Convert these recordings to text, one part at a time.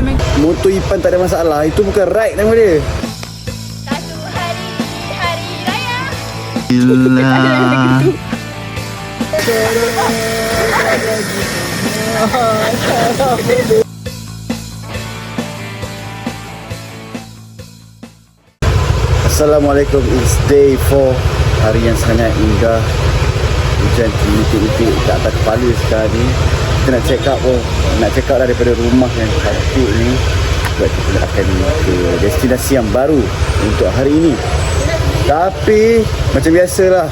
dah main. Motor Ipan tak ada masalah. Itu bukan ride nama dia. Satu hari hari raya. Gila. Assalamualaikum. It's day 4. Hari yang sangat indah. Hujan titik-titik kat atas kepala sekarang ni. Kita nak check up oh. Nak check out lah daripada rumah yang cantik ni. Sebab kita akan ke destinasi yang baru untuk hari ini. Tapi macam biasalah.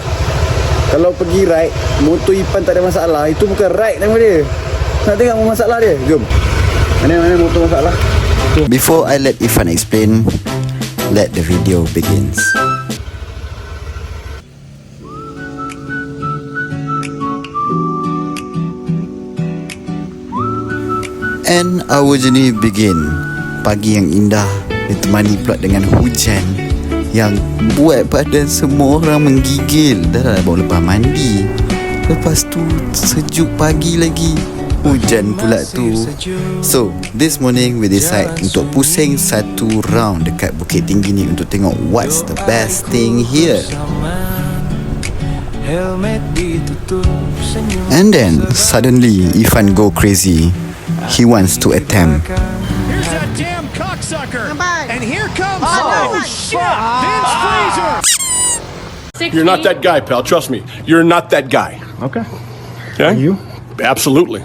Kalau pergi ride, motor Ipan tak ada masalah. Itu bukan ride nama dia. Nak tengok apa masalah dia? Jom. Mana-mana motor masalah. Before I let Ifan explain, let the video begins. And our journey begin. Pagi yang indah ditemani pula dengan hujan yang buat badan semua orang menggigil. Dah dah bawa lepas mandi. Lepas tu sejuk pagi lagi. Hujan pula tu. So, this morning we decide untuk pusing satu round dekat Bukit Tinggi ni untuk tengok what's the best thing here. And then suddenly Ifan go crazy. He wants to attempt. Here's that damn cocksucker. And here comes. Oh, shit! Vince Fraser. You're not that guy, pal. Trust me. You're not that guy. Okay. Okay? You? Absolutely.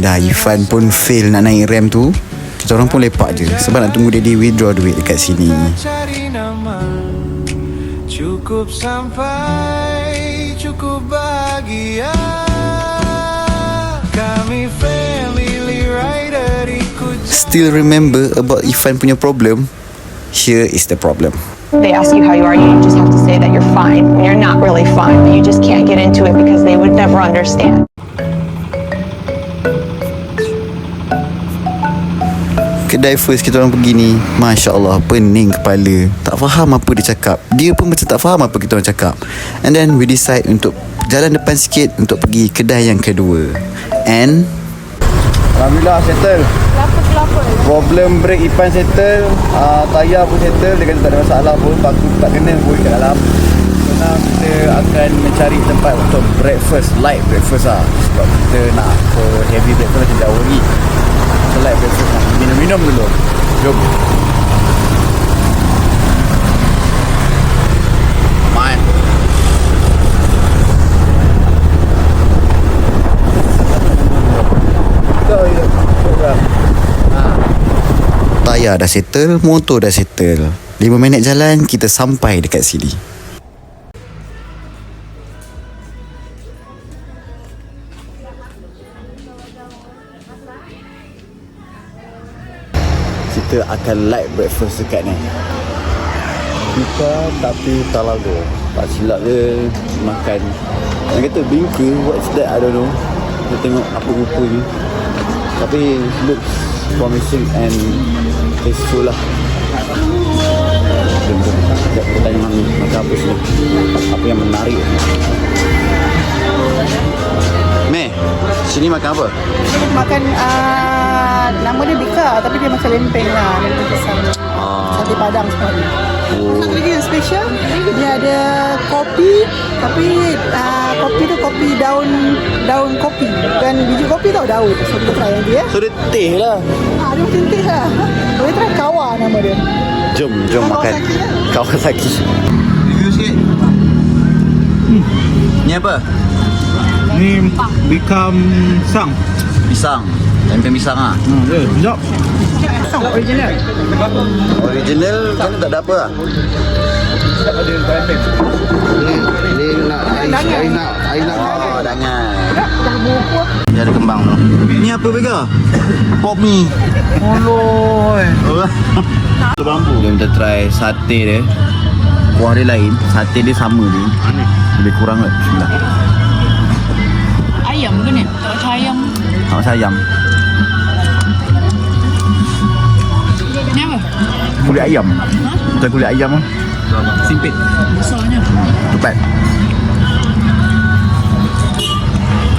Dah Ifan pun fail nak naik rem tu. Kita orang pun lepak je sebab nak tunggu dia di withdraw duit dekat sini. Cukup sampai Cukup bahagia Still remember about Ifan punya problem? Here is the problem. They ask you how you are, you just have to say that you're fine when you're not really fine, but you just can't get into it because they would never understand. Kedai first kita orang pergi ni Masya Allah Pening kepala Tak faham apa dia cakap Dia pun macam tak faham apa kita orang cakap And then we decide untuk Jalan depan sikit Untuk pergi kedai yang kedua And Alhamdulillah settle. Problem brake Ipan settle, uh, tayar pun settle, dia kata tak ada masalah pun, paku tak kena pun kat dalam. Now kita akan mencari tempat untuk breakfast, light breakfast lah. Sebab kita nak ke heavy breakfast macam jauh. So light breakfast. Minum-minum dulu. Jom. Man. Go, you. Go, Tayar dah settle Motor dah settle. 5 minit jalan Kita sampai dekat sini. Kita akan light breakfast dekat ni. Buka tapi talaga Tak silap dia makan. Yang kata bingka What's that? I don't know. Kita tengok apa rupa ni. Tapi looks promising and tasteful lah Sekejap kita tanya Makan apa sini Apa yang menarik Meh Sini makan apa? Makan uh, nama dia Bika tapi dia macam lempeng lah, lempeng pisang. Ah. Sate padang semua. Oh. Satu lagi yang special, dia ada kopi tapi uh, kopi tu kopi daun daun kopi bukan biji kopi tau daun. So kita try yang dia. So dia teh lah Ah, dia macam teh lah. Boleh try kawa nama dia. Jom jom makan Kawasaki lah. Kawasaki Review sikit Ni apa? Ni become sang. Pisang Lempeng pisang ah. Hmm, ya, sekejap. Original. Original kan tak ada apa lah. Ni nak air nak air nak Oh, dangan. Dah bubur. Dia ada kembang tu. Ni apa Bega? Pop mi. Oloi. bambu Jom kita try sate dia. Kuah dia lain, sate dia sama ni. Lebih kurang kot. Bismillah. Ayam ke ni? Tak macam ayam. Tak macam ayam. Ni apa? Kulit ayam. Macam kulit ayam kan. Simpit. Besarnya. Tepat.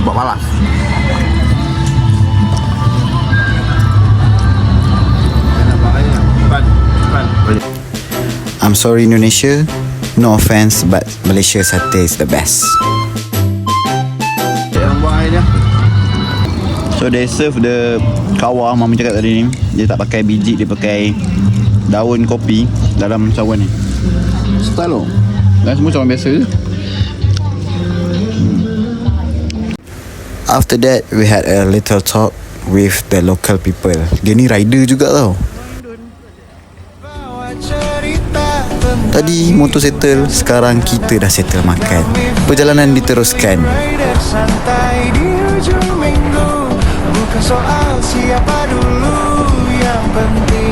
Tepat malas. I'm sorry Indonesia. No offense but Malaysia satay is the best. So they serve the kawah Mama cakap tadi ni Dia tak pakai biji Dia pakai daun kopi Dalam cawan ni Style loh Dan semua cawan biasa je After that, we had a little talk with the local people. Dia ni rider juga tau. Tadi motor settle, sekarang kita dah settle makan. Perjalanan diteruskan. Rider santai di ujung minggu Bukan soal siapa dulu Yang penting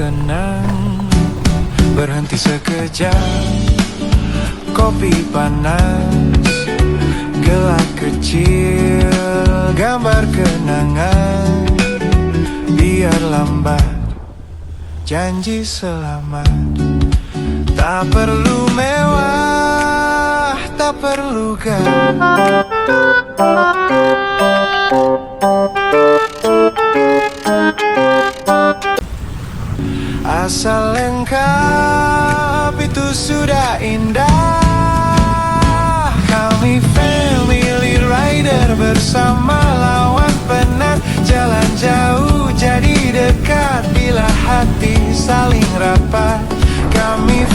tenang Berhenti sekejap. Kopi panas Gelap kecil Gambar kenangan. Biar lambat Janji selamat. Tak perlu mewah Tak perlu gawat Asal lengkap itu sudah indah. Kami family rider bersama lawan penat. Jalan jauh jadi dekat bila hati saling rapat. Kami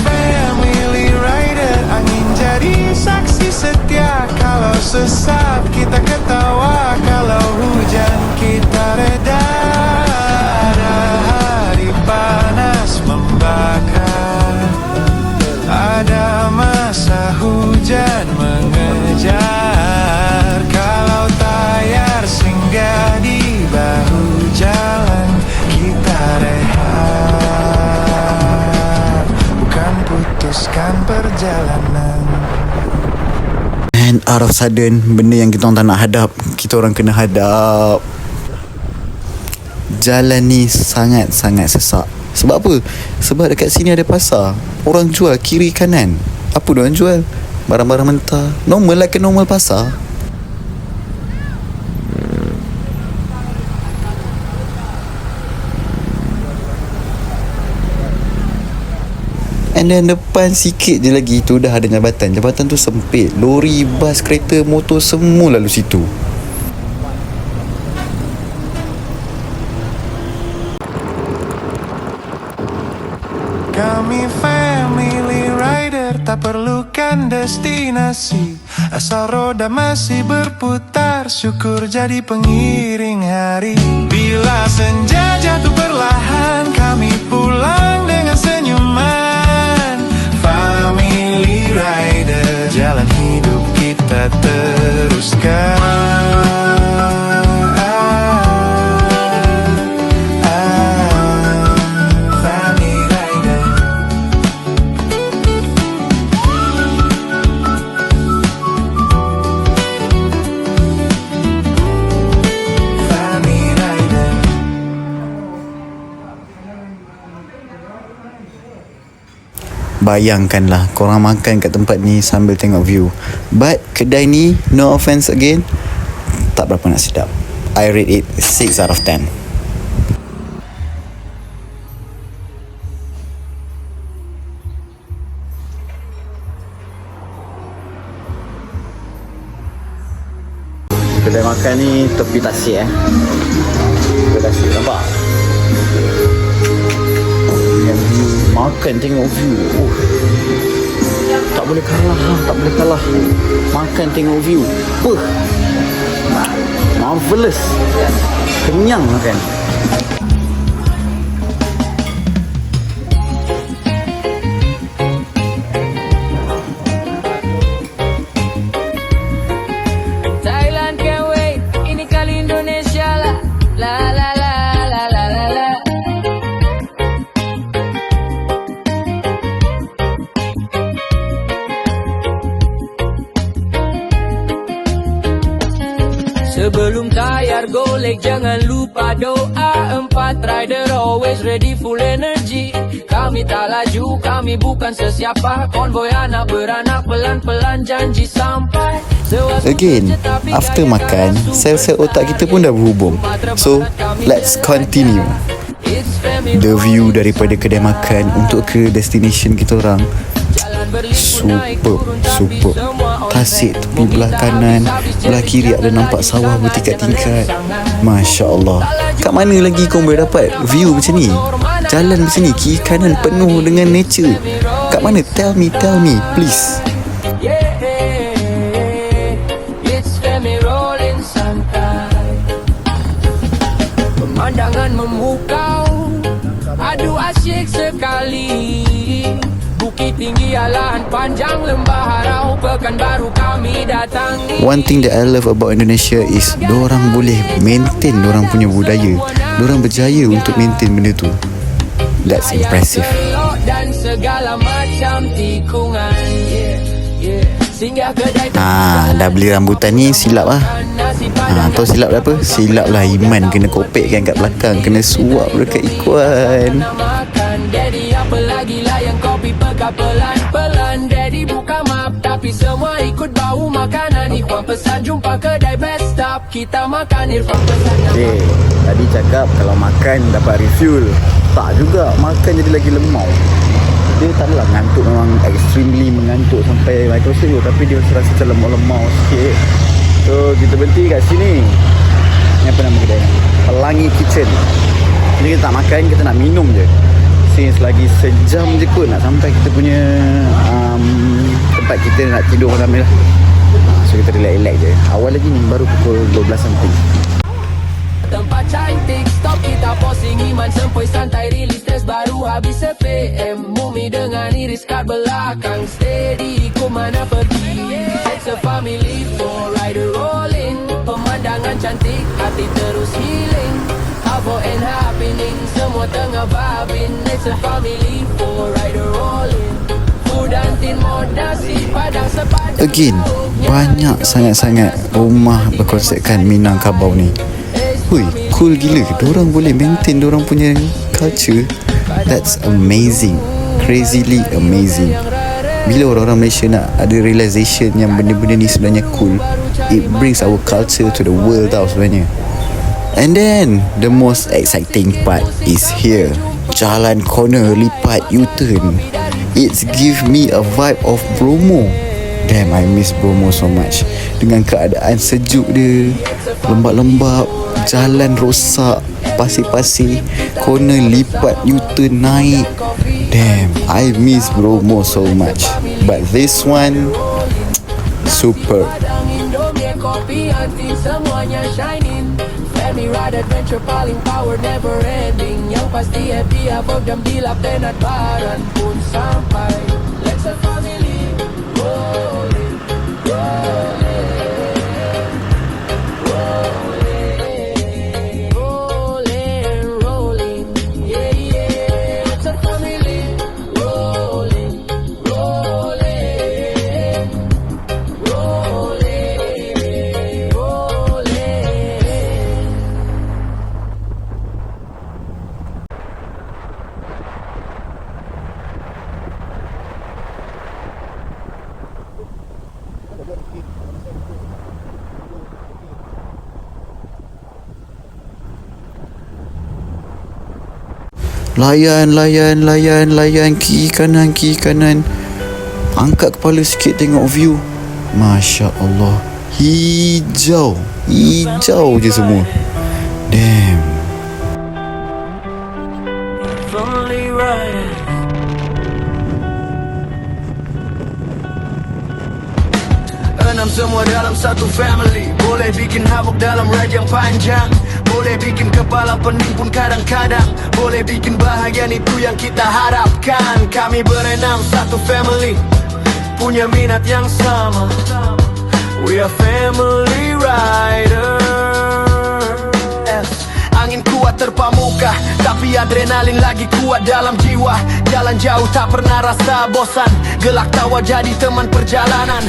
out of sudden, benda yang kita orang tak nak hadap, kita orang kena hadap. Jalan ni sangat-sangat sesak. Sebab apa? Sebab dekat sini ada pasar. Orang jual kiri kanan. Apa dia orang jual? Barang-barang mentah. Normal like a normal pasar. And then depan sikit je lagi tu dah ada jabatan. Jabatan tu sempit. Lori, bas, kereta, motor semua lalu situ. Kami family rider tak perlukan destinasi Asal roda masih berputar Syukur jadi pengiring hari Bila senja jatuh perlahan kita teruskan Bayangkanlah korang makan kat tempat ni sambil tengok view. But kedai ni, no offense again, tak berapa nak sedap. I rate it 6 out of 10. Kedai makan ni tepi tasik eh Tepi tasik nampak Makan tengok view. Oh. Tak boleh kalah Tak boleh kalah. Makan tengok view. Puh Marvelous Kenyang makan bukan sesiapa. Konvoy anak beranak pelan-pelan janji sampai. Again, after makan, sel-sel otak kita pun dah berhubung. So, let's continue. The view daripada kedai makan untuk ke destination kita orang. Super, super Tasik tepi belah kanan Belah kiri ada nampak sawah bertingkat-tingkat. Masya Allah. Kat mana lagi kau boleh dapat view macam ni Jalan macam ni Kiri kanan penuh dengan nature Kat mana? Tell me, tell me, please. Pemandangan memukau, aduh asyik sekali. Bukit tinggi alahan panjang lembah harau pekan baru kami. One thing that I love about Indonesia is Diorang boleh maintain Diorang punya budaya Diorang berjaya untuk maintain benda tu That's impressive Gelok dan segala macam tikungan. Yeah, yeah. Singgah kedai Ah, dah beli rambutan ni silap lah Ah, tahu silap dah apa? Silap lah Iman kena kopek kan kat belakang Kena suap dekat ikuan Daddy apa lagi layan kopi pekak pelan-pelan Daddy buka map tapi semua ikut bau makanan Ikhwan pesan jumpa kedai best stop Kita makan Irfan pesan Okay, tadi cakap kalau makan dapat refuel. Tak juga, makan jadi lagi lemau. Dia tak adalah ngantuk memang extremely mengantuk sampai microsleep tu tapi dia rasa macam lemau-lemau sikit. So, kita berhenti kat sini. Ni apa nama kedai ni? Pelangi Kitchen. Jadi kita tak makan, kita nak minum je. Since lagi sejam je kot nak sampai kita punya um, tempat kita nak tidur malam ni lah. So kita relax-relax je. Awal lagi ni baru pukul 12 something. Tempat cantik Stop kita posing Iman sempoi santai Rilis test baru habis CPM Mumi dengan iris kat belakang Steady ku mana pergi? It's a family for rider rolling. Pemandangan cantik Hati terus healing. Avo and happening Semua tengah babin. It's a family for rider rolling Again, banyak sangat-sangat rumah berkonsepkan Minangkabau ni. Hui, cool gila. Diorang boleh maintain diorang punya culture. That's amazing. Crazily amazing. Bila orang-orang Malaysia nak ada realization yang benda-benda ni sebenarnya cool It brings our culture to the world tau sebenarnya. And then, the most exciting part is here Jalan corner lipat U-turn. It's give me a vibe of Bromo. Damn, I miss Bromo so much. Dengan keadaan sejuk dia Lembab-lembab Jalan rosak Pasir-pasir Corner lipat U-turn naik. Damn, I miss Bromo so much. But this one Super kopi antin semuanya shining Family ride adventure paling power never ending. Yang pasti happy above dan penat baran pun sampai Let's have family rolling, rolling, Layan, layan, layan, layan. Kiri kanan, kiri kanan. Angkat kepala sikit tengok view. Masya Allah. Hijau. Hijau je semua. Damn. Enam semua dalam satu family. Boleh bikin havoc dalam ride yang panjang Boleh bikin kepala pening pun kadang-kadang. Boleh bikin bahagian itu yang kita harapkan. Kami berenam satu family Punya minat yang sama. We are family rider Yes. Angin kuat terpa muka Tapi adrenalin lagi kuat dalam jiwa. Jalan jauh tak pernah rasa bosan. Gelak tawa jadi teman perjalanan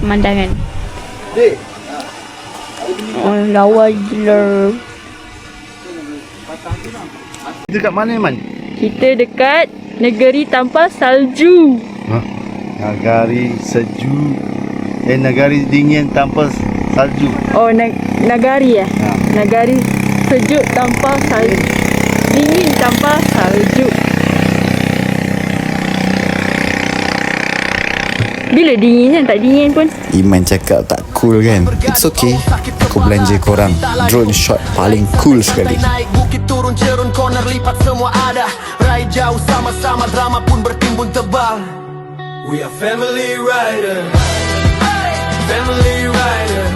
pemandangan. Oh, lawa gila. Dekat mana Man? Kita dekat negeri tanpa salju. Ha? Nagari sejuk Eh nagari dingin tanpa salju Oh, nag nagari ya? Ha. Nagari sejuk tanpa salju. Dingin tanpa salju. Bila dingin kan? Tak dingin pun. Iman cakap tak cool kan? It's okay. Aku belanja korang. Drone shot paling cool sekali. Naik bukit turun cerun corner lipat semua ada. Ride jauh sama-sama drama pun bertimbun tebal. We are family rider Family rider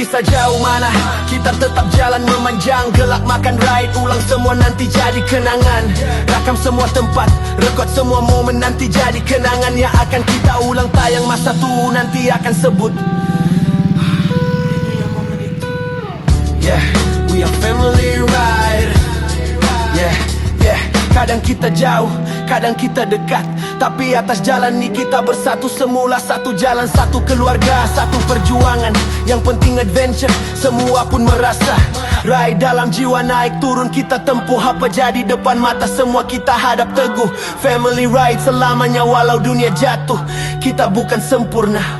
kisah jauh mana Kita tetap jalan memanjang. Gelak makan ride. Ulang semua nanti jadi kenangan. Rakam semua tempat. Rekod semua momen nanti jadi kenangan. Yang akan kita ulang tayang Masa tu nanti akan sebut. Yeah, we are family ride. Yeah, yeah. Kadang kita jauh, kadang kita dekat. Tapi atas jalan ni kita bersatu Semula. Satu jalan, satu keluarga Satu perjuangan, yang penting adventure Semua pun merasa. Ride dalam jiwa naik turun Kita tempuh. Apa jadi depan mata Semua kita hadap teguh. Family ride selamanya walau dunia jatuh. Kita bukan sempurna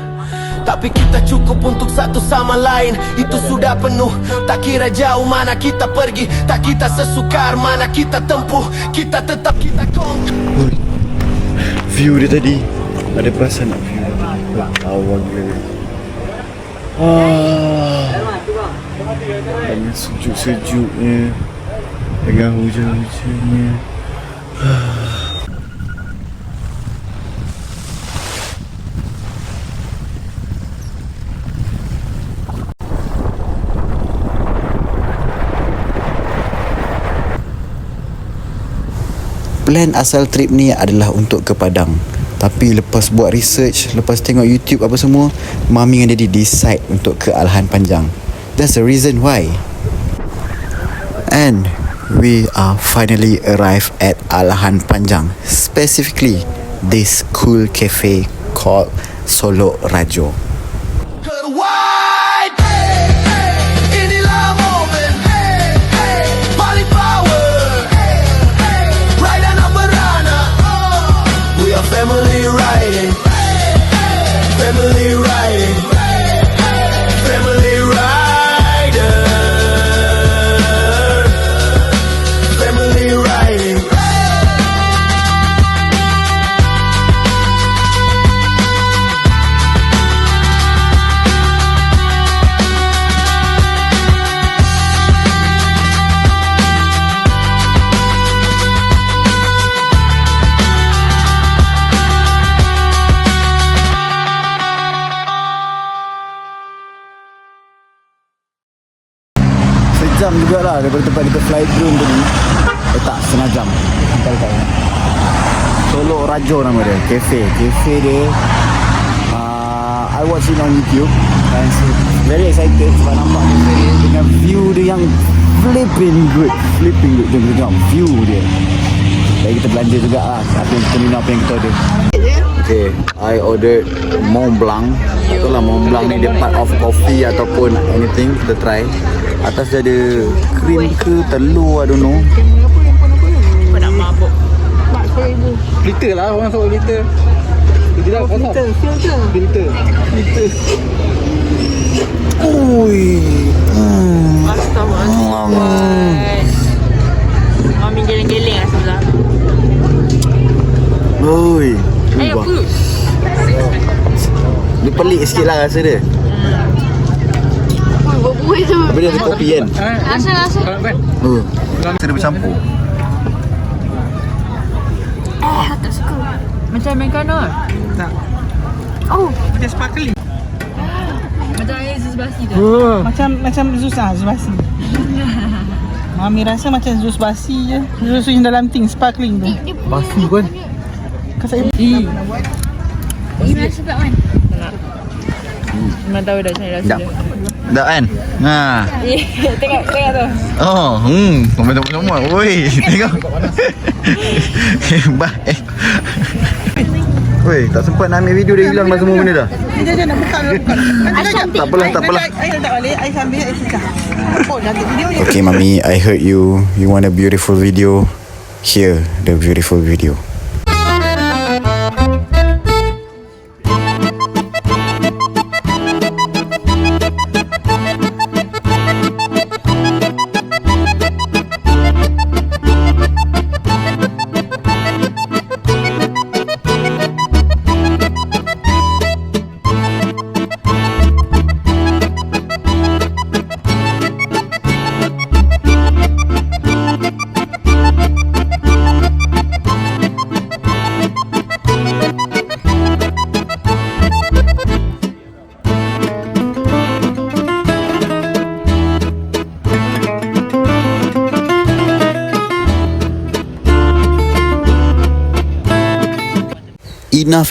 tapi kita cukup untuk satu sama lain. Itu sudah penuh. Tak kira jauh mana kita pergi. Tak kita sesukar mana kita tempuh. Kita tetap kita kong. View dia tadi. Ada perasaan nak view? Awal gila ah. Dengan sejuk-sejuknya. Dengan hujan-hujannya Plan asal trip ni adalah untuk ke Padang. Tapi lepas buat research Lepas tengok YouTube apa semua Mami dengan Daddy decide untuk ke Alhan Panjang. That's the reason why. And we are finally arrived at Alhan Panjang Specifically this cool cafe called Solo Rajo Family riding cafe. Cafe dia uh, I watch it on YouTube. And so, very excited. Sebab nampak cafe dia Dengan view dia yang flipping good. Flipping good, jom tengok. View dia. Jadi kita belanja juga lah Apa yang kita minum, apa yang kita order? Okay, I ordered Mont Blanc. Tak lah Mont Blanc ni dia part of coffee ataupun anything Kita try. Atas dia ada krim ke telur I don't know Filter lah orang sebut filter. Filter lah filter. Filter. Filter. Filter. Ui hmm. Mami geleng-geleng lah sebelah. Ui food. Dia pelik sikit lah rasa dia Buat-buat tu. Tapi dia ada kopi kan Rasa-rasa. uh. Kita dia bercampur Macam americano lah. Oh, Macam sparkling. Macam air sus basi tu. macam macam jus ah, jus basi. Mami rasa macam jus basi je. Jus yang dalam ting sparkling tu. Basi pun. Kau saya Eh. Iman suka kan? Tak. Iman tahu dah cari rasa dia. Tak kan? Ha. tengok, tengok tu. Oh, hmm, komentar semua. Oi, tengok. Hebat. Eh. Woi, tak sempat nak ambil video dia hilang dah semua benda dah. Jom, jom, nak buka dulu, buka. Tak apalah, tak apalah. Air letak balik, air sambil, susah. Video je. Okay, mami, I heard you. You want a beautiful video? Here, the beautiful video.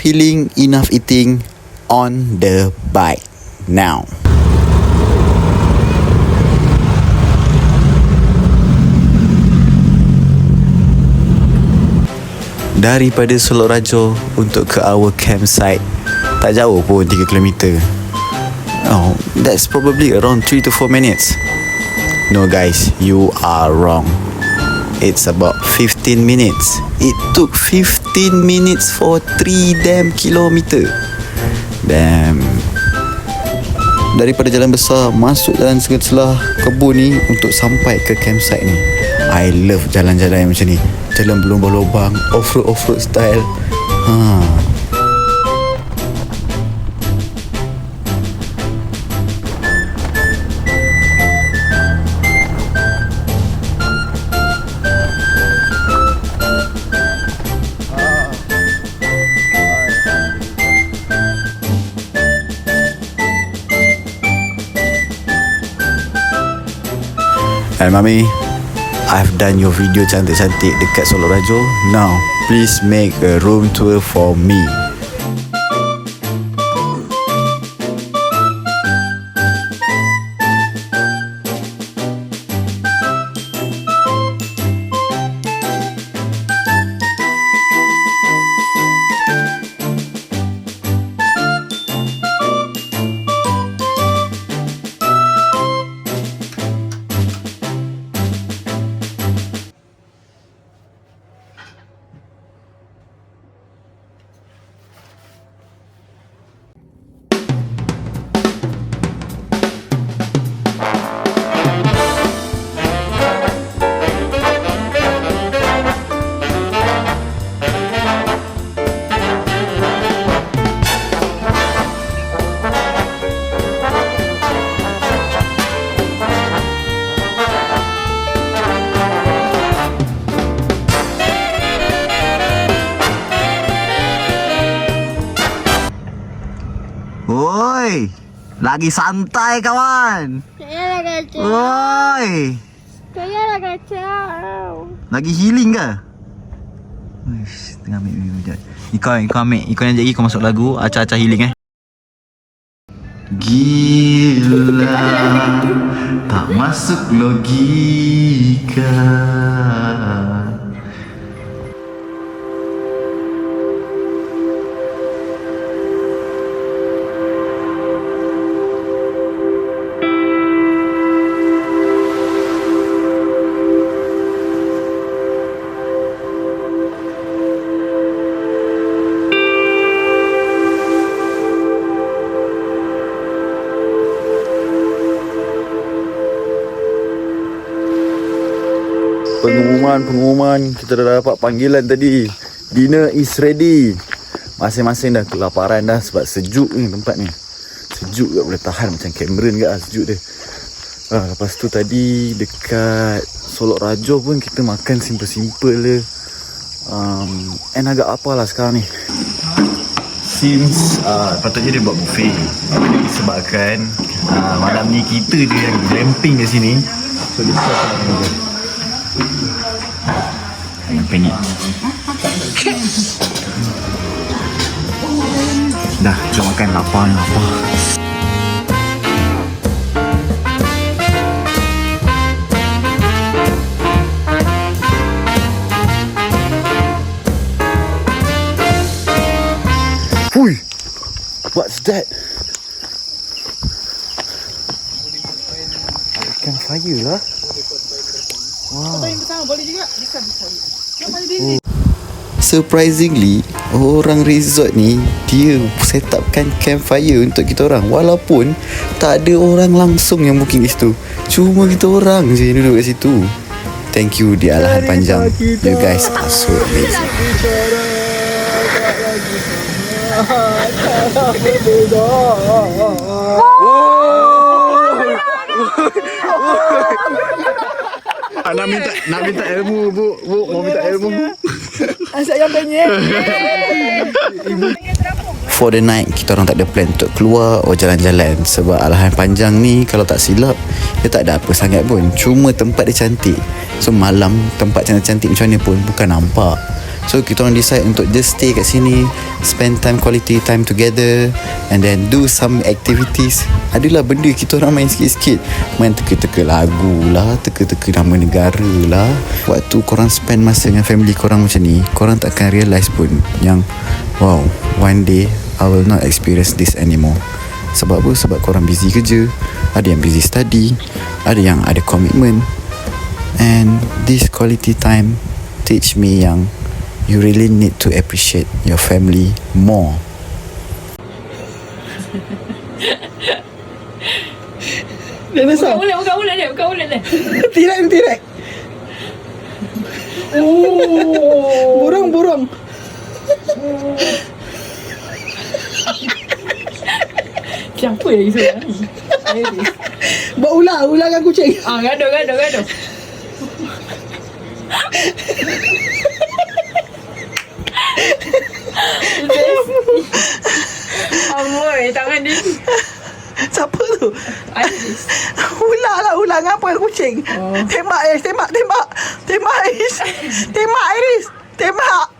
Enough healing, enough eating on the bike. Now. Daripada Solok Rajo untuk ke our campsite Tak jauh pun 3 km Oh, that's probably around 3 to 4 minutes. No guys, you are wrong It's about 15 minutes. It took 15 minutes for 3 damn kilometer. Damn. Daripada jalan besar masuk jalan sela kebun ni untuk sampai ke campsite ni. I love jalan-jalan yang macam ni. Jalan berlubang-lubang, off-road off-road style. Ha. And mami, I've done your video cantik-cantik dekat Solok Rajo. Now, please make a room tour for me. Lagi santai kawan. Saya nak kacau. Oi, Saya kacau. lagi healing ke? Uish, tengah ambil video sekejap. Ikau, ikau ambil, ikau yang jadi kau masuk lagu acah-acah healing eh. Gila Tak masuk logika Pengumuman, Kita dah dapat panggilan tadi. Dinner is ready. Masing-masing dah kelaparan dah Sebab sejuk ni tempat ni. Sejuk tak boleh tahan Macam Cameron ke lah sejuk dia. Ah, Lepas tu tadi Dekat Solok Rajo pun Kita makan simple-simple je. Um, And agak apa lah sekarang ni. Since uh, Patutnya dia buat buffet. Tapi disebabkan uh, Malam ni kita je yang glamping di sini. So dia start yang penyet Nak makan lapar ni lapar Hui. What's that? Ikan fire lah. Surprisingly Orang resort ni Dia set upkan campfire untuk kita orang. Walaupun Tak ada orang langsung yang booking situ. Cuma kita orang je yang duduk kat situ. Thank you di Alahan Panjang. You guys are so amazing Ah, nak minta nak minta ilmu bu, bu mau minta ilmu. Asyik yang banyak. For the night Kita orang tak ada plan untuk keluar Or jalan-jalan. Sebab Alahan Panjang ni Kalau tak silap Dia tak ada apa sangat pun. Cuma tempat dia cantik. So malam Tempat cantik-cantik macam ni pun Bukan nampak. So kita orang decide untuk just stay kat sini Spend time quality time together And then do some activities. Adalah benda kita orang main sikit-sikit. Main teka-teka lagu lah Teka-teka nama negara lah. Waktu korang spend masa dengan family korang macam ni Korang tak akan realise pun Yang Wow One day I will not experience this anymore. Sebab apa? Sebab korang busy kerja Ada yang busy study Ada yang ada commitment. And this quality time Teach me yang You really need to appreciate your family more Dia besar. Buka mulut, buka mulut dia, buka mulut dia. Tirai ni tirai. Oh. Burung burung. Siapa yang suruh ni? Buat ular, ular dengan kucing. Ah, gaduh, gaduh, gaduh. Amboi, tangan dia. Siapa tu? Iris. Ular lah, ular dengan apa kucing. Oh. Tembak Iris, tembak, tembak. Tembak Iris. tembak Iris. Tembak.